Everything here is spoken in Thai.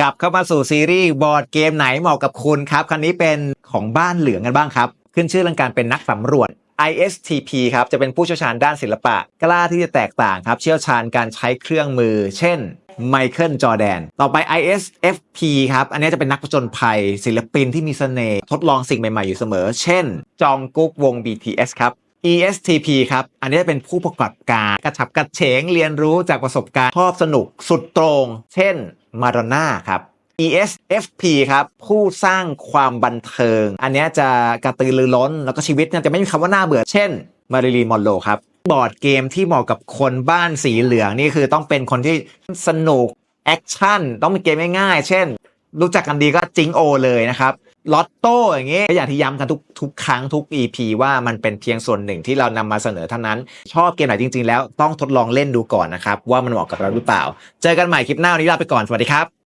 กลับเข้ามาสู่ซีรีส์บอร์ดเกมไหนเหมาะกับคุณครับคันนี้เป็นของบ้านเหลืองกันบ้างครับ ขึ้นชื่อเรื่องการเป็นนักสำรวจ ISTP ครับจะเป็นผู้เชี่ยวชาญด้านศิลปะ กล้าที่จะแตกต่างครับ เชี่ยวชาญการใช้เครื่องมือ เช่นไมเคิลจอแดน ต่อไป ISFP ครับ อันนี้จะเป็นนักผจญภัย ศิลปินที่มีเสน่ห์ทดลองสิ่งใหม่ ๆ อยู่เสมอ เช่น จองกุ๊กวง BTS ครับ ESTP ครับ อันนี้จะเป็นผู้ประกอบการกระฉับกระเฉงเรียนรู้จากประสบการณ์ชอบสนุกสุดตรง เช่นมาดอนน่าครับ ESFP ครับ ผู้สร้างความบันเทิง อันนี้จะกระตือรือร้น แล้วก็ชีวิตจะไม่มีคำว่าน่าเบื่อ เช่นมาริลีมอนโรครับ บอร์ดเกมที่เหมาะกับคนบ้านสีเหลืองนี่คือต้องเป็นคนที่สนุก แอคชั่น ต้องเป็นเกมง่ายๆ เช่น รู้จักกันดีก็จิงโอเลยนะครับ ลอตโต้อย่างเงี้ยอย่างที่ย้ำกันทุกทุกครั้งทุก EP ว่ามันเป็นเพียงส่วนหนึ่งที่เรานำมาเสนอเท่านั้น ชอบเกมไหนจริง ๆ แล้วต้องทดลองเล่นดูก่อนนะครับ ว่ามันเหมาะกับเราหรือเปล่า เจอกันใหม่คลิปหน้าวันนี้ลาไปก่อน สวัสดีครับ